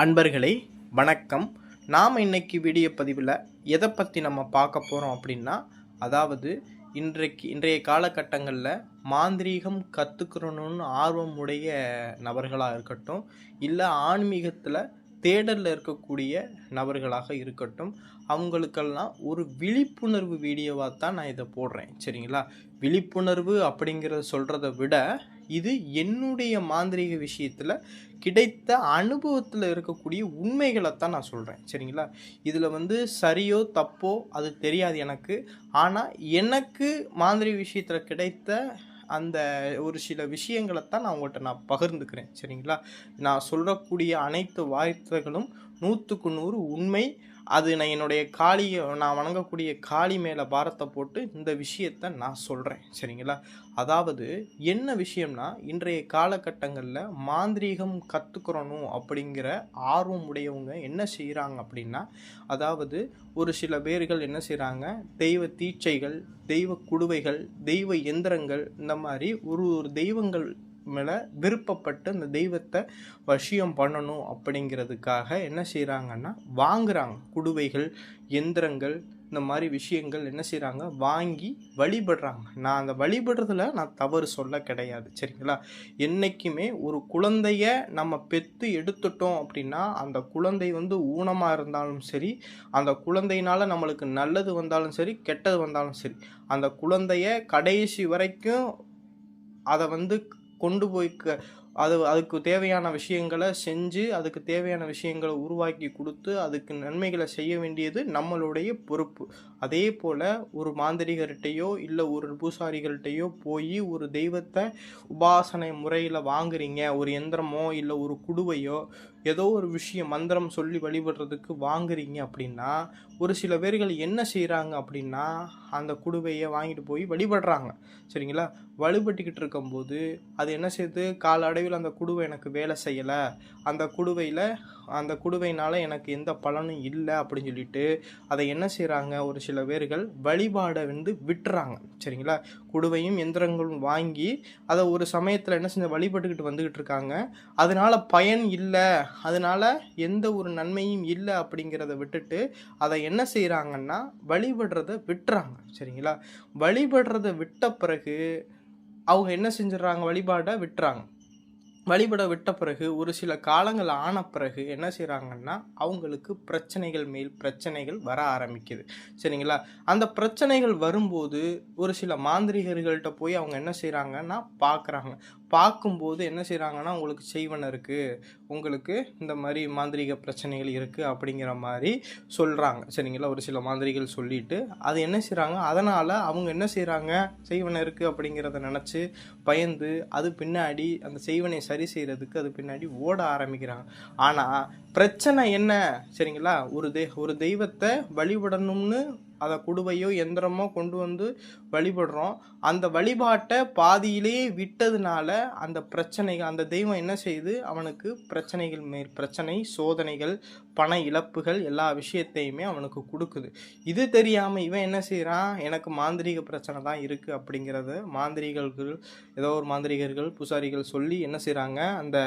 அன்பர்களே வணக்கம். நாம் இன்னைக்கு வீடியோ பதிவில் எதை பற்றி நம்ம பார்க்க போகிறோம் அப்படின்னா அதாவது இன்றைக்கு இன்றைய காலகட்டங்களில் மாந்திரீகம் கற்றுக்கிறணும்னு ஆர்வம் உடைய நபர்களாக இருக்கட்டும் இல்லை ஆன்மீகத்தில் தேடலில் இருக்கக்கூடிய நபர்களாக இருக்கட்டும் அவங்களுக்கெல்லாம் ஒரு விழிப்புணர்வு வீடியோவாக தான் நான் இதை போடுறேன். சரிங்களா? விழிப்புணர்வு அப்படிங்கிறத சொல்கிறத விட இது என்னுடைய மாந்திரீக விஷயத்தில் கிடைத்த அனுபவத்தில் இருக்கக்கூடிய உண்மைகளை தான் நான் சொல்கிறேன் சரிங்களா? இதில் வந்து சரியோ தப்போ அது தெரியாது எனக்கு. ஆனால் எனக்கு மாந்திரீக விஷயத்தில் கிடைத்த அந்த ஒரு சில விஷயங்களை தான் நான் உங்கள்கிட்ட நான் பகிர்ந்துக்கிறேன். சரிங்களா? நான் சொல்லக்கூடிய அனைத்து வார்த்தைகளும் நூற்றுக்கு நூறு உண்மை. அது நான் என்னுடைய காளியை நான் வணங்கக்கூடிய காளி மேலே பாரத்தை போட்டு இந்த விஷயத்த நான் சொல்கிறேன் சரிங்களா? அதாவது என்ன விஷயம்னா இன்றைய காலகட்டங்களில் மாந்திரீகம் கற்றுக்கிறணும் அப்படிங்கிற ஆர்வம் உடையவங்க என்ன செய்கிறாங்க அப்படின்னா அதாவது ஒரு சில பேர்கள் என்ன செய்கிறாங்க தெய்வ தீட்சைகள் தெய்வ குடுவைகள் தெய்வ எந்திரங்கள் இந்த மாதிரி ஒரு ஒரு தெய்வங்கள் மேலே விருப்பப்பட்டு அந்த தெய்வத்தை வசியம் பண்ணணும் அப்படிங்கிறதுக்காக என்ன செய்கிறாங்கன்னா வாங்குறாங்க. குடுவைகள் எந்திரங்கள் இந்த மாதிரி விஷயங்கள் என்ன செய்கிறாங்க வாங்கி வழிபடுறாங்க. நான் அந்த வழிபடுறதுல நான் தவறு சொல்ல கிடையாது சரிங்களா? என்றைக்குமே ஒரு குழந்தைய நம்ம பெற்று எடுத்துட்டோம் அப்படின்னா அந்த குழந்தை வந்து ஊனமாக இருந்தாலும் சரி அந்த குழந்தையினால் நம்மளுக்கு நல்லது வந்தாலும் சரி கெட்டது வந்தாலும் சரி அந்த குழந்தைய கடைசி வரைக்கும் அதை வந்து கொண்டு போய் அது அதுக்கு தேவையான விஷயங்களை செஞ்சு அதுக்கு தேவையான விஷயங்களை உருவாக்கி கொடுத்து அதுக்கு நன்மைகளை செய்ய வேண்டியது நம்மளுடைய பொறுப்பு. அதே போல் ஒரு மாந்திரிகர்கிட்டையோ இல்லை ஒரு பூசாரிகள்கிட்டையோ போய் ஒரு தெய்வத்தை உபாசனை முறையில் வாங்குறீங்க ஒரு எந்திரமோ இல்லை ஒரு குடுவையோ ஏதோ ஒரு விஷயம் மந்திரம் சொல்லி வழிபடுறதுக்கு வாங்குறீங்க அப்படின்னா ஒரு சில பேர்கள் என்ன செய்கிறாங்க அப்படின்னா அந்த குடுவையை வாங்கிட்டு போய் வழிபடுறாங்க. சரிங்களா? வழிபட்டுக்கிட்டு இருக்கும்போது அது என்ன செய்யுது? கால அடைவில் அந்த குடுவை எனக்கு வேலை செய்யலை. அந்த குடுவையில் அந்த குடுவையினால் எனக்கு எந்த பலனும் இல்லை அப்படின்னு சொல்லிட்டு அதை என்ன செய்கிறாங்க ஒரு சில பேர்கள் வழிபாடை வந்து விட்டுறாங்க. சரிங்களா? குடுவையும் எந்திரங்களும் வாங்கி அதை ஒரு சமயத்தில் என்ன செஞ்ச வழிபட்டுக்கிட்டு வந்துக்கிட்டு இருக்காங்க. அதனால் பயன் இல்லை. அதனால் எந்த ஒரு நன்மையும் இல்லை அப்படிங்கிறத விட்டுட்டு அதை என்ன செய்கிறாங்கன்னா வழிபடுறத விட்டுறாங்க. சரிங்களா? வழிபடுறத விட்ட பிறகு அவங்க என்ன செஞ்சிடறாங்க? வழிபாடை விட்டுறாங்க. வழிபட விட்ட பிறகு ஒரு சில காலங்கள் ஆன பிறகு என்ன செய்கிறாங்கன்னா அவங்களுக்கு பிரச்சனைகள் மேல் பிரச்சனைகள் வர ஆரம்பிக்குது. சரிங்களா? அந்த பிரச்சனைகள் வரும்போது ஒரு சில மாந்திரிகர்கள்ட்ட போய் அவங்க என்ன செய்கிறாங்கன்னா பார்க்குறாங்க பார்க்கும்போது என்ன செய்கிறாங்கன்னா உங்களுக்கு செய்வன இருக்குது உங்களுக்கு இந்த மாதிரி மாந்திரிக பிரச்சனைகள் இருக்குது அப்படிங்கிற மாதிரி சொல்கிறாங்க சரிங்களா? ஒரு சில மாந்திரிகள் சொல்லிட்டு அது என்ன செய்கிறாங்க அதனால் அவங்க என்ன செய்கிறாங்க செய்வன இருக்குது அப்படிங்கிறத நினச்சி பயந்து அது பின்னாடி அந்த செய்வனை சரி செய்கிறதுக்கு அது பின்னாடி ஓட ஆரம்பிக்கிறாங்க. ஆனால் பிரச்சனை என்ன? சரிங்களா? ஒரு தெ ஒரு தெய்வத்தை வழிபடணும்னு அதை குடுவையோ எந்திரமோ கொண்டு வந்து வழிபடுறோம். அந்த வழிபாட்டை பாதியிலேயே விட்டதுனால அந்த பிரச்சனைகள் அந்த தெய்வம் என்ன செய்யுது அவனுக்கு பிரச்சனைகள் மேல் பிரச்சனை சோதனைகள் பண இழப்புகள் எல்லா விஷயத்தையுமே அவனுக்கு கொடுக்குது. இது தெரியாமல் இவன் என்ன செய்கிறான் எனக்கு மாந்திரீக பிரச்சனை தான் இருக்குது அப்படிங்கிறத மாந்திரிகர்கள் ஏதோ ஒரு மாந்திரிகர்கள் பூசாரிகள் சொல்லி என்ன செய்கிறாங்க அந்த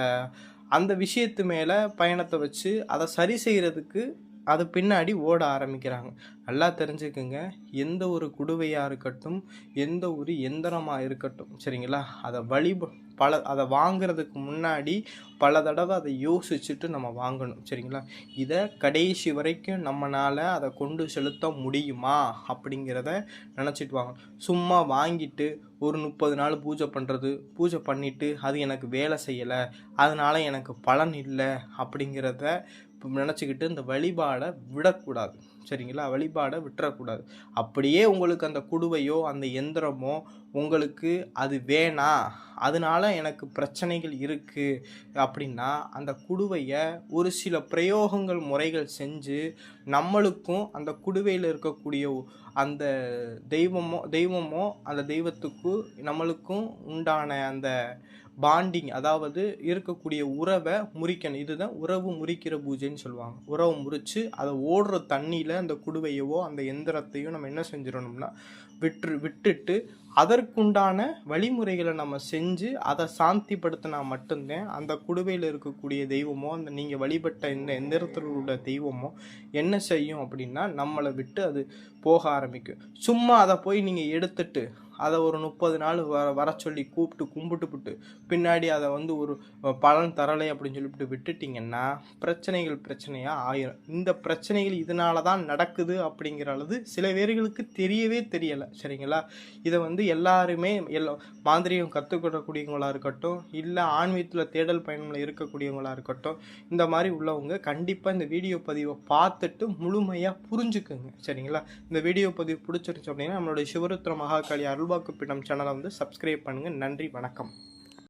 அந்த விஷயத்து மேலே பயணத்தை வச்சு அதை சரி செய்கிறதுக்கு அது பின்னாடி ஓட ஆரம்பிக்கிறாங்க. நல்லா தெரிஞ்சுக்குங்க. எந்த ஒரு குடுவையாக இருக்கட்டும் எந்த ஒரு எந்திரமாக இருக்கட்டும் சரிங்களா? அதை வழி பல அதை வாங்குறதுக்கு முன்னாடி பல தடவை அதை யோசிச்சுட்டு நம்ம வாங்கணும் சரிங்களா? இதை கடைசி வரைக்கும் நம்மளால் அதை கொண்டு செலுத்த முடியுமா? அப்படிங்கிறத நினச்சிட்டு வாங்க. சும்மா வாங்கிட்டு ஒரு முப்பது நாள் பூஜை பண்ணுறது பூஜை பண்ணிவிட்டு அது எனக்கு வேலை செய்யலை அதனால் எனக்கு பலன் இல்லை அப்படிங்கிறத நினச்சிக்கிட்டு இந்த வழிபாடை விடக்கூடாது. சரிங்களா? வழிபாடை விட்டுறக்கூடாது. அப்படியே உங்களுக்கு அந்த குடுவையோ அந்த எந்திரமோ உங்களுக்கு அது வேணாம் அதனால எனக்கு பிரச்சனைகள் இருக்குது அப்படின்னா அந்த குடுவையை ஒரு சில பிரயோகங்கள் முறைகள் செஞ்சு நம்மளுக்கும் அந்த குடுவையில் இருக்கக்கூடிய அந்த தெய்வமோ தெய்வமோ அந்த தெய்வத்துக்கு நம்மளுக்கும் உண்டான அந்த பாண்டிங் அதாவது இருக்கக்கூடிய உறவை முறிக்கணும். இதுதான் உறவு முறிக்கிற பூஜைன்னு சொல்லுவாங்க. உறவு முறித்து அதை ஓடுற தண்ணியில் அந்த குடுவையவோ அந்த எந்திரத்தையோ நம்ம என்ன செஞ்சிடணும்னா விட்டு விட்டுட்டு அதற்குண்டான வழிமுறைகளை நம்ம செஞ்சு அதை சாந்திப்படுத்தினா மட்டும்தான் அந்த குடுவையில் இருக்கக்கூடிய தெய்வமோ அந்த நீங்கள் வழிபட்ட இந்த எந்திரத்தில் உள்ள தெய்வமோ என்ன செய்யும் அப்படின்னா நம்மளை விட்டு அது போக ஆரம்பிக்கும். சும்மா அதை போய் நீங்கள் எடுத்துட்டு அதை ஒரு முப்பது நாள் வர வர சொல்லி கூப்பிட்டு கும்பிட்டுப்புட்டு பின்னாடி அதை வந்து ஒரு பலன் தரலை அப்படின்னு சொல்லிவிட்டு விட்டுட்டிங்கன்னா பிரச்சனைகள் பிரச்சனையாக ஆயிரும். இந்த பிரச்சனைகள் இதனால தான் நடக்குது அப்படிங்கிறது சில பேர்களுக்கு தெரியவே தெரியலை சரிங்களா? இதை வந்து எல்லாருமே எல்லா மாந்திரிகம் கற்றுக்கொள்ளக்கூடியவங்களாக இருக்கட்டும் இல்லை ஆன்மீகத்தில் தேடல் பயணமில் இருக்கக்கூடியவங்களாக இருக்கட்டும் இந்த மாதிரி உள்ளவங்க கண்டிப்பாக இந்த வீடியோ பதிவை பார்த்துட்டு முழுமையாக புரிஞ்சுக்குங்க சரிங்களா? இந்த வீடியோ பதிவு பிடிச்சிருச்சு அப்படின்னா நம்மளுடைய சிவருத்ர மகாகாளி அருள்வாக்கு சேனலை வந்து சப்ஸ்கிரைப் பண்ணுங்கள் நன்றி வணக்கம்.